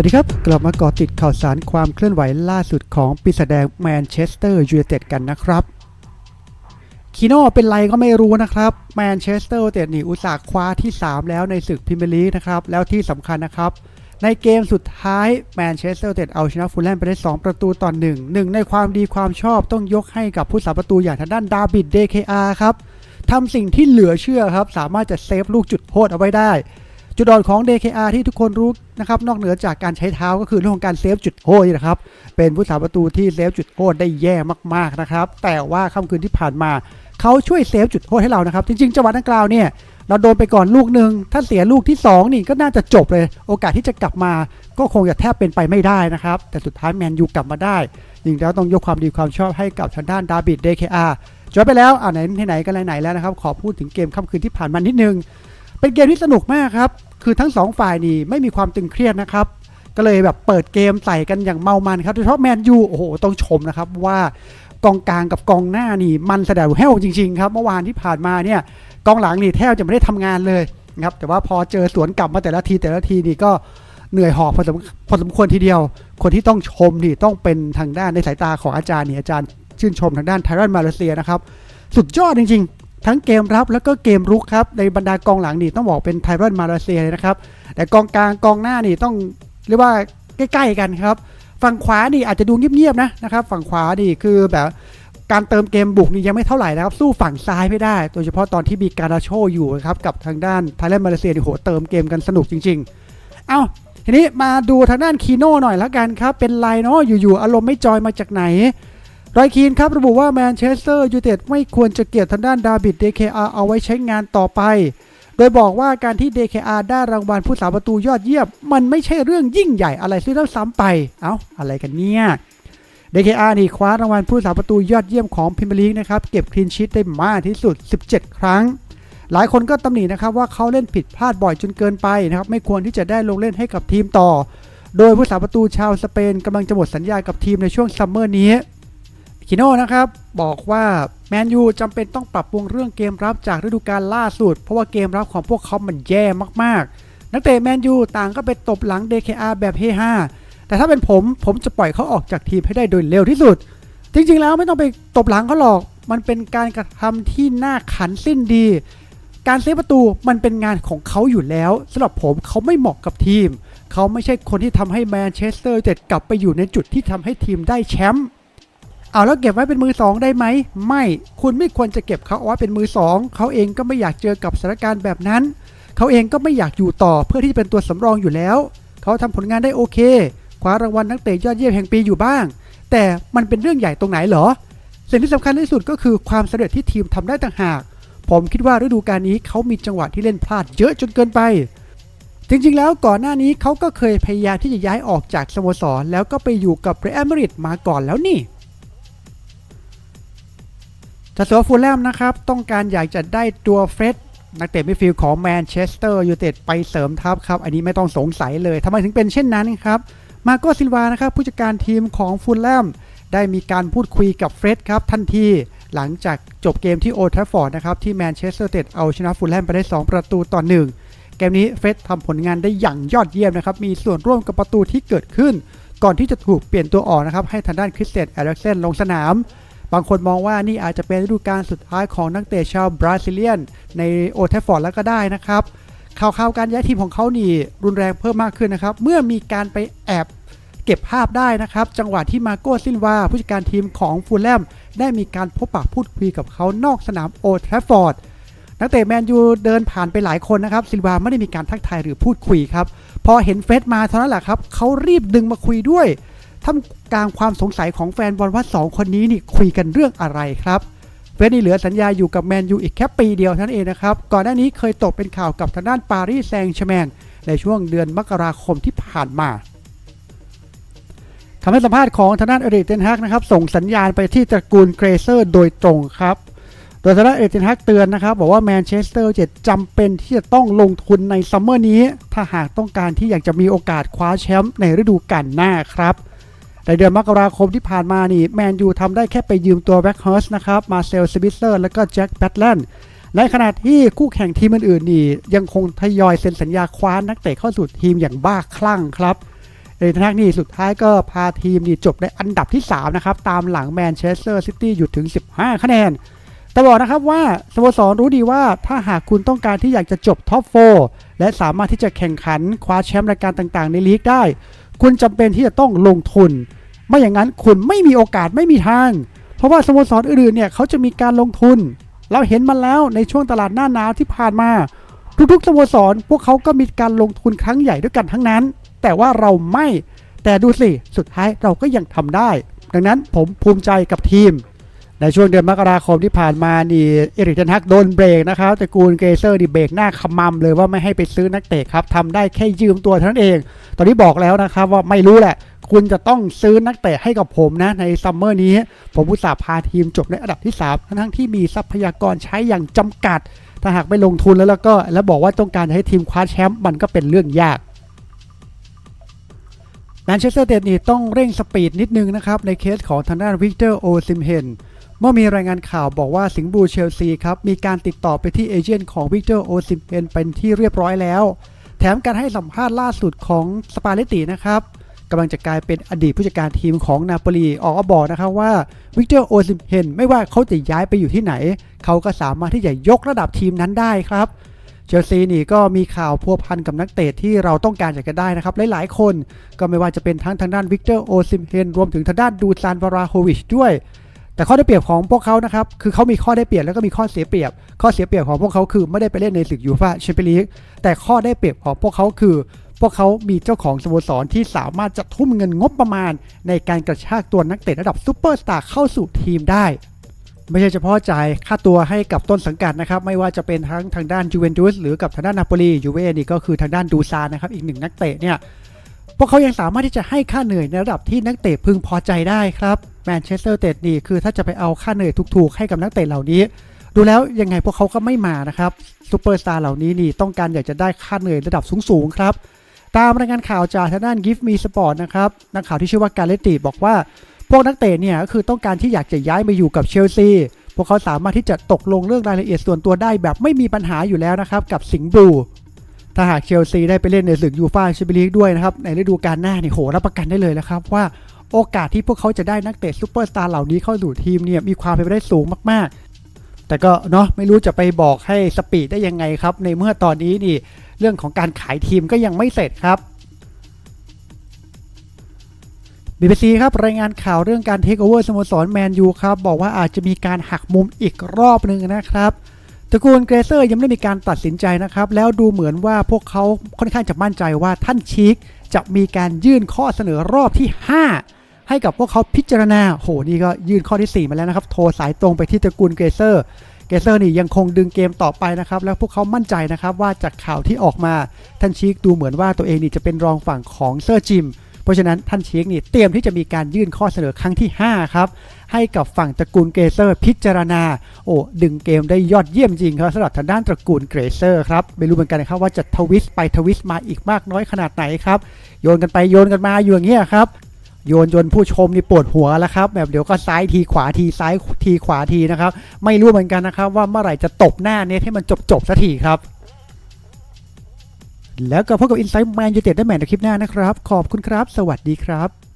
วัสดีครับ กลับมาเกาะติดข่าวสารความเคลื่อนไหวล่าสุดของปีศาจแดงแมนเชสเตอร์ยูไนเต็ดกันนะครับคีโน่เป็นไรก็ไม่รู้นะครับแมนเชสเตอร์ยูไนเต็ดนี่อุตสาห์คว้าที่ 3 แล้วในศึกพรีเมียร์ลีกนะครับ แล้วที่สำคัญนะครับ ในเกมสุดท้ายแมนเชสเตอร์ยูไนเต็ดเอาชนะฟูลแลมไปได้ 2 ประตูต่อหนึ่งหนึ่งในความดีความชอบต้องยกให้กับผู้สาประตูอย่างทางด้านดาบิดเดเคอาครับทำสิ่งที่เหลือเชื่อครับ สามารถจะเซฟลูกจุดโทษเอาไว้ได้ จุดอ่อนของ DKR ที่ทุกคนรู้นะครับนอกเหนือจากการใช้เท้าก็คือเรื่องของการเซฟจุดโทษนะครับเป็นผู้สาประตูที่เซฟจุดโทษได้แย่มากๆนะครับแต่ว่าค่ำคืนที่ผ่านมาเขาช่วยเซฟจุดโทษให้เรานะครับจริงๆจังหวะดังกล่าวเนี่ยเราโดนไปก่อนลูกหนึ่งถ้าเสียลูกที่ 2 นี่ก็น่าจะจบเลย โอกาสที่จะกลับมาก็คงจะแทบเป็นไปไม่ได้นะครับ แต่สุดท้ายแมนยูกลับมาได้ยิงแล้วต้องยกความดีความชอบให้กับทางด้านดาบิด DKR จบไปแล้วอ่าไหนไหนกันไหนแล้วนะครับ ขอพูดถึงเกมค่ำคืนที่ผ่านมานิดนึง เป็นเกมที่สนุกมากครับ คือทั้งสองฝ่ายนี่ไม่มีความตึงเครียดนะครับ ก็เลยแบบเปิดเกมใส่กันอย่างเมามันครับโดยเฉพาะแมนยูโอ้โหต้องชมนะครับว่ากองกลางกับกองหน้านี่มันแสดงแห้วจริงๆครับเมื่อวานที่ผ่านมาเนี่ยกองหลังนี่แทบจะไม่ได้ทำงานเลยนะครับแต่ว่าพอเจอสวนกลับมาแต่ละทีแต่ละทีนี่ก็เหนื่อยหอบพอสมพอสมควรทีเดียว คนที่ต้องชมนี่ต้องเป็นทางด้านในสายตาของอาจารย์นี่อาจารย์ชื่นชมทางด้านไทรอนมาเลเซียนะครับ สุดยอดจริง ๆ ทั้งเกมรับแล้วก็เกมรุกครับ ในบรรดากองหลังนี่ต้องบอกเป็นไทรอนมาเลเซียเลยนะครับ แต่กองกลางกองหน้านี่ต้องเรียกว่าใกล้ๆกันครับ ฝั่งขวานี่อาจจะดูเงียบๆนะนะครับ ฝั่งขวานี่คือแบบการเติมเกมบุกนี่ยังไม่เท่าไหร่นะครับ สู้ฝั่งซ้ายไม่ได้ โดยเฉพาะตอนที่มีการาโชอยู่นะครับกับทางด้านไทยแลนด์มาเลเซียนี่โหเติมเกมกันสนุกจริง ๆ เอาทีนี้มาดูทางด้านคีโน่หน่อยแล้วกันครับ เป็นไรเนาะอยู่ๆอารมณ์ไม่จอยมาจากไหน รอยคีนครับระบุว่าแมนเชสเตอร์ยูไนเต็ดไม่ควรจะเก็บทางด้านดาบิด DKR เอาไว้ใช้งานต่อไป โดยบอกว่าการที่ DKR ได้รางวัลผู้สาประตูยอดเยี่ยมมันไม่ใช่เรื่องยิ่งใหญ่อะไรซึ่งต้องซ้ำไป เอ้าอะไรกันเนี่ย DKR นี่คว้ารางวัลผู้สาประตูยอดเยี่ยมของพิมพ์ลีกนะครับเก็บคลีนชีตได้มากที่สุด 17 ครั้ง หลายคนก็ตำหนินะครับว่าเขาเล่นผิดพลาดบ่อยจนเกินไปนะครับไม่ควรที่จะได้ลงเล่นให้กับทีมต่อ โดยผู้สาประตูชาวสเปนกำลังจะหมดสัญญากับทีมในช่วงซัมเมอร์นี้ คิโน่นะครับ บอกว่าแมนยูจำเป็นต้องปรับปรุงเรื่องเกมรับจากฤดูกาลล่าสุด เพราะว่าเกมรับของพวกเขามันแย่มากๆ นักเตะแมนยูต่างก็ไปตบหลัง DKR แบบเฮฮาแต่ถ้าเป็นผมผมจะปล่อยเขาออกจากทีมให้ได้โดยเร็วที่สุด จริงๆแล้วไม่ต้องไปตบหลังเขาหรอก มันเป็นการกระทำที่น่าขันสิ้นดี การเซฟประตูมันเป็นงานของเขาอยู่แล้วสำหรับผมเขาไม่เหมาะกับทีม เขาไม่ใช่คนที่ทำให้แมนเชสเตอร์เต็ดกลับไปอยู่ในจุดที่ทำให้ทีมได้แชมป์ เอาแล้วเก็บไว้เป็นมือสองได้ไหม ไม่ คุณไม่ควรจะเก็บเขาเอาไว้เป็นมือสองเขาเองก็ไม่อยากเจอกับสถานการณ์แบบนั้น เขาเองก็ไม่อยากอยู่ต่อเพื่อที่จะเป็นตัวสำรองอยู่แล้ว เขาทำผลงานได้โอเค คว้ารางวัลนักเตะยอดเยี่ยมแห่งปีอยู่บ้าง แต่มันเป็นเรื่องใหญ่ตรงไหนเหรอ สิ่งที่สำคัญที่สุดก็คือความสำเร็จที่ทีมทำได้ต่างหาก ผมคิดว่าฤดูกาลนี้เขามีจังหวะที่เล่นพลาดเยอะจนเกินไปจริงๆ แล้วก่อนหน้านี้เขาก็เคยพยายามที่จะย้ายออกจากสโมสร แล้วก็ไปอยู่กับเรอัลมาดริดมาก่อนแล้วนี่ัสเซอร์ฟูลแลมนะครับ ต้องการอยากจะได้ตัวเฟร็ดนักเตะมิดฟิลด์ของแมนเชสเตอร์ยูไนเต็ดไปเสริมทัพครับ อันนี้ไม่ต้องสงสัยเลยทำไมถึงเป็นเช่นนั้นครับ มาโกซิลวานะครับ ผู้จัดการทีมของฟูลแลมได้มีการพูดคุยกับเฟร็ดครับทันทีหลังจากจบเกมที่โอทราฟอร์ดนะครับ ที่แมนเชสเตอร์ยูไนเต็ดเอาชนะฟูลแลมไปได้ 2 ประตูต่อหนึ่งเกมนี้เฟร็ดทำผลงานได้อย่างยอดเยี่ยมนะครับ มีส่วนร่วมกับประตูที่เกิดขึ้น ก่อนที่จะถูกเปลี่ยนตัวออกนะครับให้ทางด้านคริสเตียนแอริกเซนลงสนาม บางคนมองว่านี่อาจจะเป็นฤดูกาลสุดท้ายของนักเตะชาวบราซิเลียน ในโอเทฟฟอร์ดแล้วก็ได้นะครับข่าวๆการย้ายทีมของเขานี่รุนแรงเพิ่มมากขึ้นนะครับ เมื่อมีการไปแอบเก็บภาพได้นะครับ จังหวะที่มาโก้ซินวาผู้จัดการทีมของฟูลแลมได้มีการพบปะพูดคุยกับเขานอกสนามโอเทฟฟอร์ดนักเตะแมนยูเดินผ่านไปหลายคนนะครับ ซินวาไม่ได้มีการทักทายหรือพูดคุยครับ พอเห็นเฟสมาเท่านั้นแหละครับเขารีบดึงมาคุยด้วย ท่ามกลางความสงสัยของแฟนบอลว่า 2 คนนี้นี่คุยกันเรื่องอะไรครับเฟสนี่เหลือสัญญาอยู่กับแมนยูอีกแค่ปีเดียวเท่านั้นเองนะครับ ก่อนหน้านี้เคยตกเป็นข่าวกับทางด้านปารีสแซงต์แชร์แมงในช่วงเดือนมกราคมที่ผ่านมาคำให้สัมภาษณ์ของทางด้านเอริกเทนฮักนะครับส่งสัญญาณไปที่ตระกูลเกรเซอร์โดยตรงครับโดยทางด้านเอริกเทนฮักเตือนนะครับ บอกว่าแมนเชสเตอร์เจ็ดจำเป็นที่จะต้องลงทุนในซัมเมอร์นี้ ถ้าหากต้องการที่อยากจะมีโอกาสคว้าแชมป์ในฤดูกาลหน้าครับ ในเดือนมกราคมที่ผ่านมานี่แมนยูทำได้แค่ไปยืมตัวแบ็คเฮิร์สนะครับมาเซลสวิสเซอร์และก็แจ็คแบทแลนด์ในขณะที่คู่แข่งทีมอื่นๆนี่ยังคงทยอยเซ็นสัญญาคว้านักเตะเข้าสู่ทีมอย่างบ้าคลั่งครับเอริกเทนฮักนี่สุดท้ายก็พาทีมนี่จบในอันดับที่ 3 นะครับ ตามหลังแมนเชสเตอร์ซิตี้อยู่ถึง 15 คะแนน แต่บอกนะครับว่าสโมสรรู้ดีว่าถ้าหากคุณต้องการที่อยากจะจบท็อป 4 และสามารถที่จะแข่งขันคว้าแชมป์รายการต่างๆ ในลีกได้ คุณจำเป็นที่จะต้องลงทุน ไม่อย่างนั้นคุณไม่มีโอกาสไม่มีทาง เพราะว่าสโมสรอื่นๆเนี่ยเขาจะมีการลงทุน เราเห็นมาแล้วในช่วงตลาดหน้าหนาวที่ผ่านมา ทุกๆสโมสรพวกเขาก็มีการลงทุนครั้งใหญ่ด้วยกันทั้งนั้น แต่ว่าเราไม่แต่ดูสิ สุดท้ายเราก็ยังทำได้ ดังนั้นผมภูมิใจกับทีม ในช่วงเดือนมกราคมที่ผ่านมานี่เอริกเทนฮักโดนเบรกนะครับแต่กูลเกเซอร์ดิเบรกหน้าขมำเลยว่าไม่ให้ไปซื้อนักเตะครับทำได้แค่ยืมตัวเท่านั้นเอง ตอนนี้บอกแล้วนะครับว่าไม่รู้แหละ คุณจะต้องซื้อนักเตะให้กับผมนะ ในซัมเมอร์นี้ ผมอุตส่าห์พาทีมจบในอันดับที่ 3 ทั้งที่มีทรัพยากรใช้อย่างจำกัด ถ้าหากไม่ลงทุนแล้วแล้วก็แล้วบอกว่าต้องการจะให้ทีมคว้าแชมป์มันก็เป็นเรื่องยากแมนเชสเตอร์เดนี่ต้องเร่งสปีดนิดนึงนะครับในเคสของทางด้านวิกเตอร์โอซิมเฮน เมื่อมีรายงานข่าวบอกว่าสิงห์บลูเชลซีครับ มีการติดต่อไปที่เอเจนต์ของวิกเตอร์โอซิมเฮนเป็นที่เรียบร้อยแล้ว แถมการให้สัมภาษณ์ล่าสุดของสปาเลตตินะครับกำลังจะกลายเป็นอดีตผู้จัดการทีมของนาโปลีออกบอกนะครับว่าวิกเตอร์โอซิมเฮนไม่ว่าเขาจะย้ายไปอยู่ที่ไหน เขาก็สามารถที่จะยกระดับทีมนั้นได้ครับเชลซีนี่ก็มีข่าวพัวพันกับนักเตะที่เราต้องการอยากจะได้นะครับ หลายๆคนก็ไม่ว่าจะเป็นทั้งทางด้านวิกเตอร์โอซิมเฮนรวมถึงทางด้านดูซานวาราโฮวิชด้วย แต่ข้อได้เปรียบของพวกเขานะครับ คือเขามีข้อได้เปรียบแล้วก็มีข้อเสียเปรียบ ข้อเสียเปรียบของพวกเขาคือไม่ได้ไปเล่นในศึกยูฟ่าแชมเปี้ยนลีก แต่ข้อได้เปรียบของพวกเขาคือ พวกเขามีเจ้าของสโมสรที่สามารถจะทุ่มเงินงบประมาณ ในการกระชากตัวนักเตะระดับซูเปอร์สตาร์เข้าสู่ทีมได้ ไม่ใช่เฉพาะจ่ายค่าตัวให้กับต้นสังกัดนะครับ ไม่ว่าจะเป็นทั้งทางด้านยูเวนตุสหรือกับทางด้านนาโปลียูเวนี่ก็คือทางด้านดูซานนะครับ อีกหนึ่งนักเตะเนี่ย พวกเขายังสามารถที่จะให้ค่าเหนื่อยในระดับที่นักเตะพึงพอใจได้ครับแมนเชสเตอร์เตดนี่คือถ้าจะไปเอาค่าเหนื่อยถูกๆให้กับนักเตะเหล่านี้ ดูแล้วยังไงพวกเขาก็ไม่มานะครับซูเปอร์สตาร์เหล่านี้นี่ต้องการอยากจะได้ค่าเหนื่อยระดับสูงๆครับตามรายงานข่าวจากทางด้าน Give Me Sport นะครับนักข่าวที่ชื่อว่าการเลติบอกว่า พวกนักเตะเนี่ยก็คือต้องการที่อยากจะย้ายมาอยู่กับเชลซีพวกเขาสามารถที่จะตกลงเรื่องรายละเอียดส่วนตัวได้แบบไม่มีปัญหาอยู่แล้วนะครับกับสิงห์บลู ถ้าหากเชลซีได้ไปเล่นในศึกยูฟ่าแชมเปี้ยนลีกด้วยนะครับในฤดูกาลหน้านี่โหรับประกันได้เลยนะครับว่าโอกาสที่พวกเขาจะได้นักเตะซูเปอร์สตาร์เหล่านี้เข้าสู่ทีมเนี่ยมีความเป็นไปได้สูงมากๆ แต่ก็เนาะไม่รู้จะไปบอกให้สปีดได้ยังไงครับ ในเมื่อตอนนี้นี่เรื่องของการขายทีมก็ยังไม่เสร็จครับ BBC ครับรายงานข่าวเรื่องการเทคโอเวอร์สโมสรแมนยูครับบอกว่าอาจจะมีการหักมุมอีกรอบหนึ่งนะครับ ตระกูลเกรเซอร์ยังไม่ได้มีการตัดสินใจนะครับ แล้วดูเหมือนว่าพวกเขาค่อนข้างจะมั่นใจว่าท่านชีคจะมีการยื่นข้อเสนอรอบที่ 5 ให้กับพวกเขาพิจารณาโหนี่ก็ยื่นข้อที่ 4 มาแล้วนะครับ โทรสายตรงไปที่ตระกูลเกรเซอร์เกรเซอร์นี่ยังคงดึงเกมต่อไปนะครับ แล้วพวกเขามั่นใจนะครับว่าจากข่าวที่ออกมาท่านชีคดูเหมือนว่าตัวเองนี่จะเป็นรองฝั่งของเซอร์จิม ราะฉะนั้นท่านเชคนี่เตรียมที่จะมีการยื่นข้อเสนอครั้งที่ 5 ครับ ให้กับฝั่งตระกูลเกรเซอร์พิจารณา โอ้ดึงเกมได้ยอดเยี่ยมจริงครับสำหรับทางด้านตระกูลเกรเซอร์ครับไม่รู้เหมือนกันนะครับว่าจะทวิสต์ไปทวิสต์มาอีกมากน้อยขนาดไหนครับโยนกันไปโยนกันมาอยู่อย่างเงี้ยครับโยนจนผู้ชมนี่ปวดหัวแล้วครับแบบเดี๋ยวก็ซ้ายทีขวาทีซ้ายทีขวาทีนะครับไม่รู้เหมือนกันนะครับว่าเมื่อไหร่จะตบหน้าเน็ตให้มันจบจบสักทีครับ แล้วก็พบกับอินไซต์แมนยูเต็ดได้ใหม่ในคลิปหน้านะครับ ขอบคุณครับ สวัสดีครับ